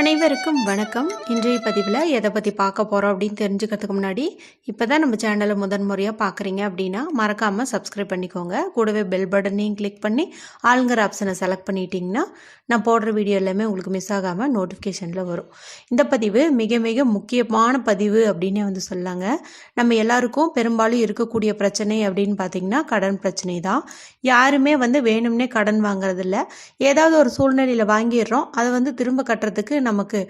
அனைவருக்கும் வணக்கம். இன்றைய பதிவில் எதை பற்றி பார்க்க போகிறோம் அப்படின்னு தெரிஞ்சுக்கிறதுக்கு முன்னாடி இப்போ தான் நம்ம சேனலை முதன் முறையாக பார்க்குறீங்க அப்படின்னா மறக்காமல் சப்ஸ்கிரைப் பண்ணிக்கோங்க. கூடவே பெல் பட்டனையும் கிளிக் பண்ணி ஆளுங்கிற ஆப்ஷனை செலக்ட் பண்ணிட்டீங்கன்னா நான் போடுற வீடியோ எல்லாமே உங்களுக்கு மிஸ் ஆகாமல் நோட்டிஃபிகேஷனில் வரும். இந்த பதிவு மிக மிக முக்கியமான பதிவு அப்படின்னே வந்து சொல்லாங்க. நம்ம எல்லாருக்கும் பெரும்பாலும் இருக்கக்கூடிய பிரச்சனை அப்படின்னு பார்த்தீங்கன்னா கடன் பிரச்சனை தான். யாருமே வந்து வேணும்னே கடன் வாங்குறதில்ல. ஏதாவது ஒரு சூழ்நிலையில் வாங்கிடுறோம் அதை வந்து திரும்ப கட்டுறதுக்கு நமக்கு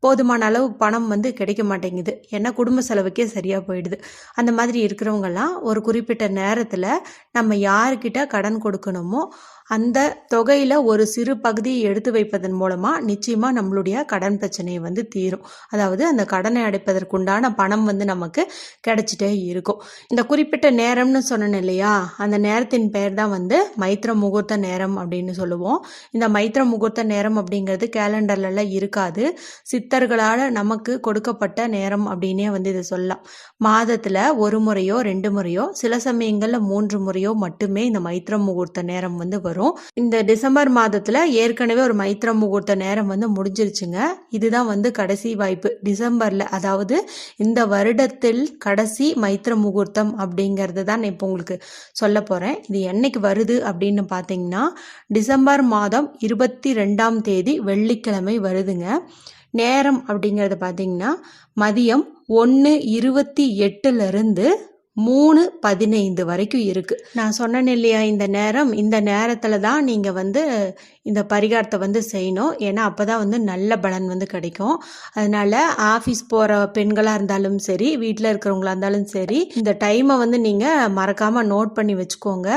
போதுமான அளவு பணம் வந்து கிடைக்க மாட்டேங்குது. ஏன்னா குடும்ப செலவுக்கே சரியாக போயிடுது. அந்த மாதிரி இருக்கிறவங்கெல்லாம் ஒரு குறிப்பிட்ட நேரத்தில் நம்ம யாருக்கிட்ட கடன் கொடுக்கணுமோ அந்த தொகையில் ஒரு சிறு பகுதியை எடுத்து வைப்பதன் மூலமாக நிச்சயமாக நம்மளுடைய கடன் பிரச்சனையை வந்து தீரும். அதாவது அந்த கடனை அடைப்பதற்குண்டான பணம் வந்து நமக்கு கிடைச்சிட்டே இருக்கும். இந்த குறிப்பிட்ட நேரம்னு சொன்னேன் இல்லையா? அந்த நேரத்தின் பெயர் தான் வந்து மைத்திர முகூர்த்த நேரம் அப்படின்னு சொல்லுவோம். இந்த மைத்திர முகூர்த்த நேரம் அப்படிங்கிறது கேலண்டர்லலாம் இருக்காது. சித்தர்களால் நமக்கு கொடுக்கப்பட்ட நேரம் அப்படின்னே வந்து இதை சொல்லலாம். மாதத்தில் ஒரு முறையோ ரெண்டு முறையோ சில சமயங்களில் மூன்று முறையோ மட்டுமே இந்த மைத்திர முகூர்த்த நேரம் வந்து வரும். இந்த டிசம்பர் மாதத்தில் ஏற்கனவே ஒரு மைத்திர முகூர்த்த நேரம் வந்து முடிஞ்சிருச்சுங்க. இதுதான் வந்து கடைசி வாய்ப்பு. டிசம்பரில் அதாவது இந்த வருடத்தில் கடைசி மைத்திர முகூர்த்தம் அப்படிங்கிறது தான் நான் இப்போ உங்களுக்கு சொல்ல போகிறேன் இது என்னைக்கு வருது அப்படின்னு பார்த்தீங்கன்னா டிசம்பர் மாதம் இருபத்தி ரெண்டாம் தேதி வெள்ளிக்கிழமை வருதுங்க. நேரம் அப்படிங்கிறது பார்த்தீங்கன்னா மதியம் ஒன்று இருபத்தி எட்டுலேருந்து மூணு பதினைந்து வரைக்கும் இருக்குது நான் சொன்னேன் இல்லையா இந்த நேரம் இந்த நேரத்தில் தான் நீங்கள் வந்து இந்த பரிகாரத்தை வந்து செய்யணும். ஏன்னா அப்போ தான் வந்து நல்ல பலன் வந்து கிடைக்கும். அதனால் ஆஃபீஸ் போகிற பெண்களாக இருந்தாலும் சரி வீட்டில் இருக்கிறவங்களா இருந்தாலும் சரி இந்த டைமை வந்து நீங்கள் மறக்காமல் நோட் பண்ணி வச்சுக்கோங்க.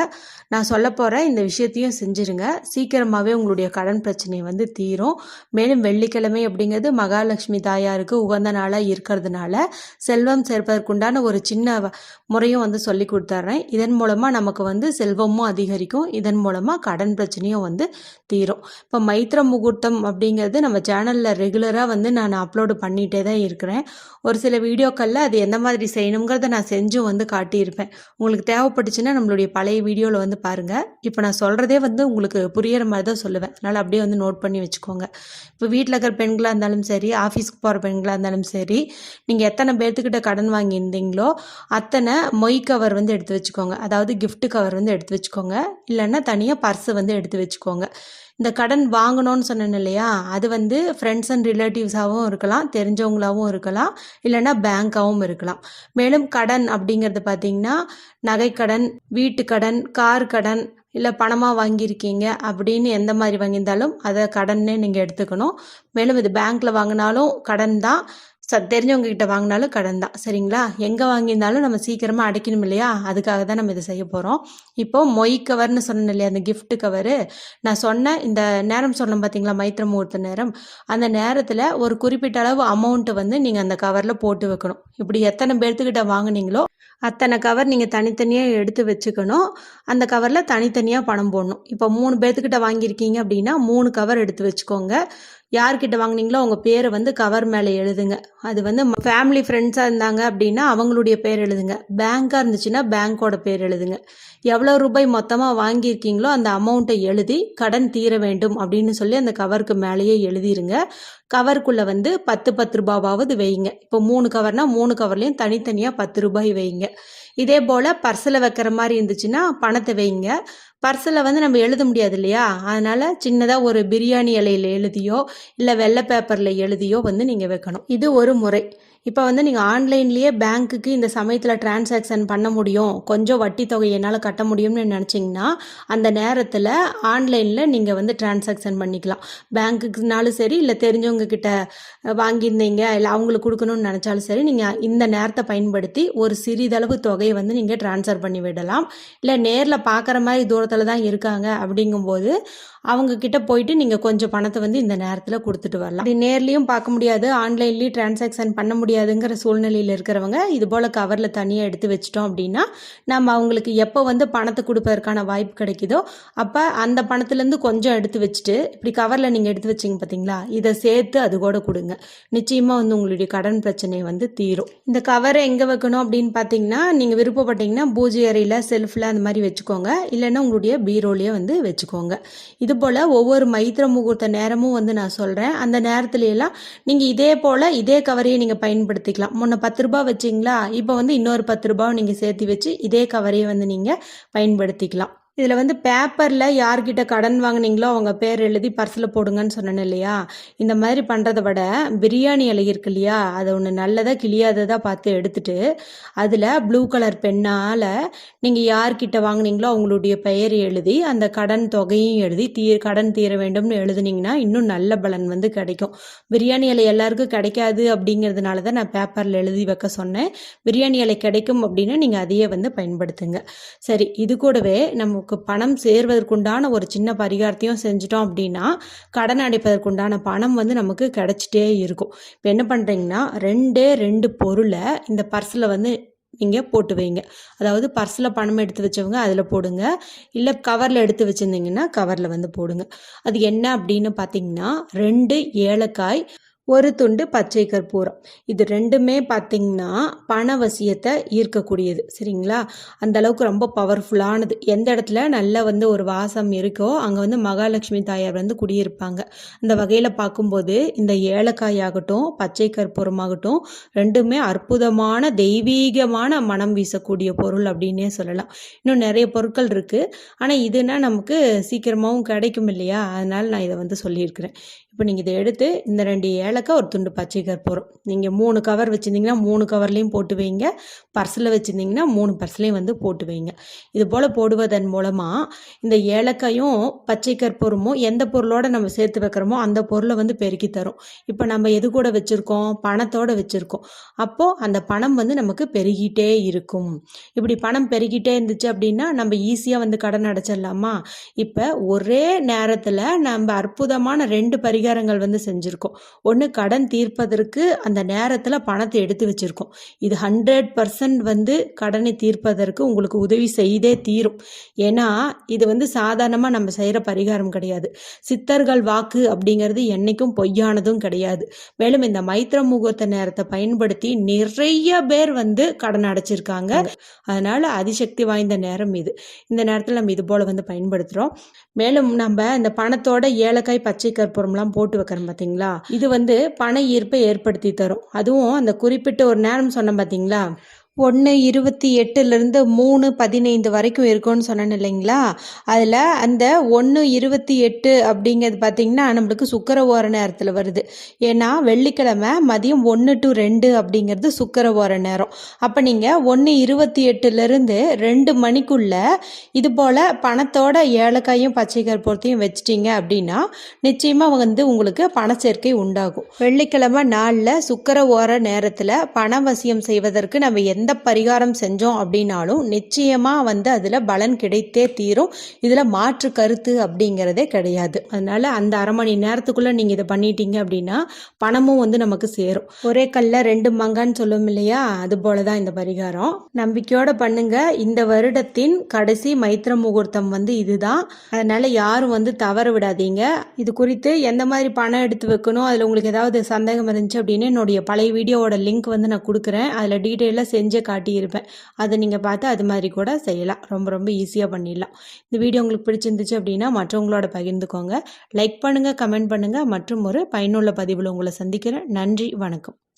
நான் சொல்ல போகிற இந்த விஷயத்தையும் செஞ்சுருங்க. சீக்கிரமாகவே உங்களுடைய கடன் பிரச்சனை வந்து தீரும். மேலும் வெள்ளிக்கிழமை அப்படிங்கிறது மகாலட்சுமி தாயாருக்கு உகந்த நாளாக இருக்கிறதுனால செல்வம் சேர்ப்பதற்குண்டான ஒரு சின்ன முறையும் வந்து சொல்லி கொடுத்துட்றேன் இதன் மூலமாக நமக்கு வந்து செல்வமும் அதிகரிக்கும். இதன் மூலமாக கடன் பிரச்சனையும் வந்து தீரும். இப்போ மைத்திர முகூர்த்தம் அப்படிங்கிறது நம்ம சேனலில் ரெகுலராக வந்து நான் அப்லோடு பண்ணிகிட்டே தான் இருக்கிறேன். ஒரு சில வீடியோக்களில் அது எந்த மாதிரி செய்யணுங்கிறத நான் செஞ்சும் வந்து காட்டியிருப்பேன். உங்களுக்கு தேவைப்பட்டுச்சுன்னா நம்மளுடைய பழைய வீடியோவில் வந்து பாருங்கள் இப்போ நான் சொல்கிறதே வந்து உங்களுக்கு புரியிற மாதிரி தான் சொல்லுவேன். அதனால் அப்படியே வந்து நோட் பண்ணி வச்சுக்கோங்க. இப்போ வீட்டில் இருக்கிற பெண்களாக இருந்தாலும் சரி ஆஃபீஸ்க்கு போகிற பெண்களாக இருந்தாலும் சரி நீங்கள் எத்தனை பேர்த்துக்கிட்ட கடன் வாங்கியிருந்தீங்களோ அத்தனை மொய் கவர் வந்து எடுத்து வச்சுக்கோங்க. அதாவது கிஃப்ட் கவர் வந்து எடுத்து வச்சுக்கோங்க. இல்லைன்னா தனியாக பர்ஸு வந்து எடுத்து வச்சுக்கோங்க. இந்த கடன் வாங்கணும்னு சொன்னேன் இல்லையா? அது வந்து ஃப்ரெண்ட்ஸ் அண்ட் ரிலேட்டிவ்ஸாகவும் இருக்கலாம் தெரிஞ்சவங்களாகவும் இருக்கலாம் இல்லைன்னா பேங்க்காகவும் இருக்கலாம். மேலும் கடன் அப்படிங்கிறது பார்த்தீங்கன்னா நகைக்கடன் வீட்டு கடன் கார் கடன் இல்லை பணமாக வாங்கியிருக்கீங்க அப்படின்னு எந்த மாதிரி வாங்கியிருந்தாலும் அதை கடன்னே நீங்கள் எடுத்துக்கணும். மேலும் இது பேங்க்கில் வாங்கினாலும் கடன் தான். ச தெரிஞ்சவங்க கிட்ட வாங்கினாலும் கடன் தான். சரிங்களா? எங்கே வாங்கியிருந்தாலும் நம்ம சீக்கிரமாக அடைக்கணும் இல்லையா? அதுக்காக தான் நம்ம இதை செய்ய போகிறோம் இப்போது மொய் கவர்னு சொன்னேன் இல்லையா? அந்த கிஃப்ட் கவரு நான் சொன்ன இந்த நேரம் சொன்னேன் பார்த்தீங்களா மைத்திர முகூர்த்த நேரம். அந்த நேரத்தில் ஒரு குறிப்பிட்ட அளவு அமௌண்ட்டு வந்து நீங்கள் அந்த கவரில் போட்டு வைக்கணும். இப்படி எத்தனை பேர்த்துக்கிட்ட வாங்கினீங்களோ அத்தனை கவர் நீங்கள் தனித்தனியாக எடுத்து வச்சுக்கணும். அந்த கவரில் தனித்தனியாக பணம் போடணும். இப்போ மூணு பேர்த்துக்கிட்ட வாங்கியிருக்கீங்க அப்படின்னா மூணு கவர் எடுத்து வச்சுக்கோங்க. யார்கிட்ட வாங்குனீங்களோ அவங்க பேரை வந்து கவர் மேலே எழுதுங்க. அது வந்து ஃபேமிலி ஃப்ரெண்ட்ஸாக இருந்தாங்க அப்படின்னா அவங்களுடைய பேர் எழுதுங்க. பேங்க்காக இருந்துச்சுன்னா பேங்க்கோட பேர் எழுதுங்க. எவ்வளோ ரூபாய் மொத்தமாக வாங்கியிருக்கீங்களோ அந்த அமௌண்ட்டை எழுதி கடன் தீர வேண்டும் அப்படின்னு சொல்லி அந்த கவருக்கு மேலேயே எழுதிருங்க. கவருக்குள்ளே வந்து பத்து பத்து ரூபாவாவது வைங்க. இப்போ மூணு கவர்னால் மூணு கவர்லேயும் தனித்தனியாக பத்து ரூபாய் வைங்க. இதே போல் பர்ஸில் வைக்கிற மாதிரி இருந்துச்சுன்னா பணத்தை வைங்க. பர்ஸில் வந்து நம்ம எழுத முடியாது இல்லையா? அதனால் சின்னதாக ஒரு பிரியாணி இலையில் எழுதியோ இல்லை வெள்ளை பேப்பரில் எழுதியோ வந்து நீங்கள் வைக்கணும். இது ஒரு முறை. இப்போ வந்து நீங்கள் ஆன்லைன்லேயே பேங்க்குக்கு இந்த சமயத்தில் டிரான்சாக்ஷன் பண்ண முடியும். கொஞ்சம் வட்டி தொகை என்னால் கட்ட முடியும்னு நினச்சிங்கன்னா அந்த நேரத்தில் ஆன்லைனில் நீங்கள் வந்து டிரான்சாக்ஷன் பண்ணிக்கலாம். பேங்க்குக்குனாலும் சரி இல்லை தெரிஞ்சவங்க கிட்ட வாங்கியிருந்தீங்க இல்லை அவங்களுக்கு கொடுக்கணும்னு நினச்சாலும் சரி நீங்கள் இந்த நேரத்தை பயன்படுத்தி ஒரு சிறிதளவு தொகையை வந்து நீங்கள் ட்ரான்ஸ்ஃபர் பண்ணி விடலாம். இல்லை நேரில் பார்க்குற மாதிரி தூரத்தில் தான் இருக்காங்க அப்படிங்கும்போது அவங்க கிட்ட போயிட்டு நீங்கள் கொஞ்சம் பணத்தை வந்து இந்த நேரத்தில் கொடுத்துட்டு வரலாம். இது நேர்லேயும் பார்க்க முடியாது ஆன்லைன்லேயும் டிரான்சாக்ஷன் பண்ண முடியாது முடியாதுங்கிற சூழ்நிலையில் இருக்கிறவங்க இது போல் கவரில் தனியாக எடுத்து வச்சிட்டோம் அப்படின்னா நம்ம அவங்களுக்கு எப்போ வந்து பணத்தை கொடுப்பதற்கான வாய்ப்பு கிடைக்குதோ அப்போ அந்த பணத்துலேருந்து கொஞ்சம் எடுத்து வச்சுட்டு இப்படி கவரில் நீங்கள் எடுத்து வச்சிங்க பார்த்தீங்களா இதை சேர்த்து அது கூட கொடுங்க. நிச்சயமாக வந்து உங்களுடைய கடன் பிரச்சனை வந்து தீரும். இந்த கவரை எங்கே வைக்கணும் அப்படின்னு பார்த்தீங்கன்னா நீங்கள் விருப்பப்பட்டீங்கன்னா பூஜை அறையில் செல்ஃபில் அந்த மாதிரி வச்சுக்கோங்க. இல்லைன்னா உங்களுடைய பீரோலையே வந்து வச்சுக்கோங்க. இது போல் ஒவ்வொரு மைத்திர முகூர்த்த நேரமும் வந்து நான் சொல்கிறேன் அந்த நேரத்துலையெல்லாம் நீங்கள் இதே போல் இதே கவரையை நீங்கள் பயன்படுத்திக்கலாம். முன்ன பத்து ரூபாய் வச்சிங்களா? இப்போ வந்து இன்னொரு பத்து ரூபாய் நீங்கள் சேர்த்து வச்சு இதே கவரையை வந்து நீங்கள் பயன்படுத்திக்கலாம். இதில் வந்து பேப்பரில் யார்கிட்ட கடன் வாங்குனீங்களோ அவங்க பேர் எழுதி பர்ஸில் போடுங்கன்னு சொன்னேன் இல்லையா? இந்த மாதிரி பண்ணுறதை விட பிரியாணி இலை இருக்கு இல்லையா? அதை ஒன்று நல்லதாக கிளியாததாக பார்த்து எடுத்துட்டு அதில் ப்ளூ கலர் பெண்ணால் நீங்கள் யார்கிட்ட வாங்குனீங்களோ அவங்களுடைய பெயர் எழுதி அந்த கடன் தொகையும் எழுதி தீ கடன் தீர வேண்டும்னு எழுதுனீங்கன்னா இன்னும் நல்ல பலன் வந்து கிடைக்கும். பிரியாணி இலை எல்லாருக்கும் கிடைக்காது அப்படிங்கிறதுனால தான் நான் பேப்பரில் எழுதி வைக்க சொன்னேன். பிரியாணி இலை கிடைக்கும் அப்படின்னா நீங்கள் அதையே வந்து பயன்படுத்துங்க. சரி இது கூடவே நம்ம நமக்கு பணம் சேர்வதற்குண்டான ஒரு சின்ன பரிகாரத்தையும் செஞ்சிட்டோம் அப்படின்னா கடன் அடைப்பதற்குண்டான பணம் வந்து நமக்கு கிடைச்சிட்டே இருக்கும். இப்போ என்ன பண்ணுறீங்கன்னா ரெண்டே ரெண்டு பொருளை இந்த பர்ஸில் வந்து நீங்கள் போட்டு வைங்க. அதாவது பர்ஸில் பணம் எடுத்து வச்சவங்க அதில் போடுங்க. இல்லை கவரில் எடுத்து வச்சுருந்தீங்கன்னா கவரில் வந்து போடுங்க. அது என்ன அப்படின்னு பார்த்தீங்கன்னா ரெண்டு ஏலக்காய் ஒரு துண்டு பச்சை கற்பூரம். இது ரெண்டுமே பார்த்தீங்கன்னா பணவசியத்தை ஈர்க்கக்கூடியது. சரிங்களா? அந்த அளவுக்கு ரொம்ப பவர்ஃபுல்லானது எந்த இடத்துல நல்ல வந்து ஒரு வாசம் இருக்கோ அங்கே வந்து மகாலட்சுமி தாயார் வந்து குடியிருப்பாங்க. அந்த வகையில் பார்க்கும்போது இந்த ஏலக்காய் ஆகட்டும் பச்சை கற்பூரமாகட்டும் ரெண்டுமே அற்புதமான தெய்வீகமான மனம் வீசக்கூடிய பொருள் அப்படின்னே சொல்லலாம். இன்னும் நிறைய பொருட்கள் இருக்குது ஆனால் இதுனா நமக்கு சீக்கிரமாகவும் கிடைக்கும் இல்லையா அதனால் நான் இதை வந்து சொல்லியிருக்கிறேன். இப்போ நீங்கள் இதை எடுத்து இந்த ரெண்டு ஏலக்காய் ஒரு துண்டு பச்சை கற்பூரம் நீங்கள் மூணு கவர் வச்சுருந்தீங்கன்னா மூணு கவர்லேயும் போட்டு வைங்க. பர்ஸில் வச்சுருந்தீங்கன்னா மூணு பர்ஸ்லேயும் வந்து போட்டு வைங்க. இது போல் போடுவதன் மூலமாக இந்த ஏலக்காயும் பச்சை கற்பூரமும் எந்த பொருளோட நம்ம சேர்த்து வைக்கிறோமோ அந்த பொருளை வந்து பெருக்கி தரும். இப்போ நம்ம எது கூட வச்சுருக்கோம்? பணத்தோடு வச்சுருக்கோம். அப்போது அந்த பணம் வந்து நமக்கு பெருகிட்டே இருக்கும். இப்படி பணம் பெருகிட்டே இருந்துச்சு அப்படின்னா நம்ம ஈஸியாக வந்து கடன் அடைச்சிடலாமா? இப்போ ஒரே நேரத்தில் நம்ம அற்புதமான ரெண்டு பரிகாரங்கள் வந்து செஞ்சுருக்கோம். ஒன்று கடன் தீர்ப்பதற்கு அந்த நேரத்தில் பணத்தை எடுத்து வச்சுருக்கோம். இது ஹண்ட்ரட் பர்சன்ட் வந்து கடனை தீர்ப்பதற்கு உங்களுக்கு உதவி செய்தே தீரும். ஏன்னா இது வந்து சாதாரணமாக நம்ம செய்கிற பரிகாரம் கிடையாது. சித்தர்கள் வாக்கு அப்படிங்கிறது என்றைக்கும் பொய்யானதும் கிடையாது. மேலும் இந்த மைத்திர முகூர்த்த நேரத்தை பயன்படுத்தி நிறைய பேர் வந்து கடன் அடைச்சிருக்காங்க. அதனால அதிசக்தி வாய்ந்த நேரம் இது. இந்த நேரத்தில் நம்ம இது போல் வந்து பயன்படுத்துகிறோம் மேலும் நம்ம இந்த பணத்தோட ஏலக்காய் பச்சை கற்பூரம்லாம் போட்டு வைக்கிறோம் பார்த்தீங்களா இது வந்து பண ஈர்ப்பை ஏற்படுத்தி தரும். அதுவும் அந்த குறிப்பிட்ட ஒரு நேரம் சொன்னோம் பார்த்தீங்களா ஒன்று இருபத்தி எட்டுலேருந்து மூணு பதினைந்து வரைக்கும் இருக்கும்னு சொன்னேன் இல்லைங்களா? அதில் அந்த ஒன்று இருபத்தி எட்டு அப்படிங்கிறது பார்த்திங்கன்னா நம்மளுக்கு சுக்கர ஓர நேரத்தில் வருது. ஏன்னா வெள்ளிக்கிழமை மதியம் ஒன்று டு ரெண்டு அப்படிங்கிறது சுக்கர ஓர நேரம். அப்போ நீங்கள் ஒன்று இருபத்தி எட்டுலேருந்து ரெண்டு மணிக்குள்ளே இது போல் பணத்தோட ஏலக்காயும் பச்சை கற்பூரத்தையும் வச்சிட்டிங்க அப்படின்னா நிச்சயமாக வந்து உங்களுக்கு பணச்சேர்க்கை உண்டாகும். வெள்ளிக்கிழமை நாளில் சுக்கர ஓர நேரத்தில் பணவசியம் செய்வதற்கு நம்ம எந்த எந்த பரிகாரம் செஞ்சோம் அப்படின்னாலும் நிச்சயமாக வந்து அதில் பலன் கிடைத்தே தீரும். இதில் மாற்று கருத்து அப்படிங்கிறதே கிடையாது. அதனால் அந்த அரை மணி நேரத்துக்குள்ளே நீங்கள் இதை பண்ணிட்டீங்க அப்படின்னா பணமும் வந்து நமக்கு சேரும். ஒரே கல்ல ரெண்டு மங்கான்னு சொல்லுவோம் இல்லையா? அது போல தான் இந்த பரிகாரம். நம்பிக்கையோட பண்ணுங்க. இந்த வருடத்தின் கடைசி மைத்திர முகூர்த்தம் வந்து இதுதான். அதனால யாரும் வந்து தவற விடாதீங்க. இது குறித்து எந்த மாதிரி பணம் எடுத்து வைக்கணும் அதில் உங்களுக்கு ஏதாவது சந்தேகம் இருந்துச்சு அப்படின்னு என்னுடைய பழைய வீடியோவோட லிங்க் வந்து நான் கொடுக்குறேன். அதில் டீட்டெயிலாக செஞ்சு செஞ்சே காட்டியிருப்பேன். அதை நீங்கள் பார்த்து அது மாதிரி கூட செய்யலாம். ரொம்ப ரொம்ப ஈஸியாக பண்ணிடலாம். இந்த வீடியோ உங்களுக்கு பிடிச்சிருந்துச்சு அப்படின்னா மற்றவங்களோட பகிர்ந்துக்கோங்க. லைக் பண்ணுங்கள் கமெண்ட் பண்ணுங்கள் மற்றும் ஒரு பயனுள்ள பதிவில் உங்களை சந்திக்கிறேன். நன்றி வணக்கம்.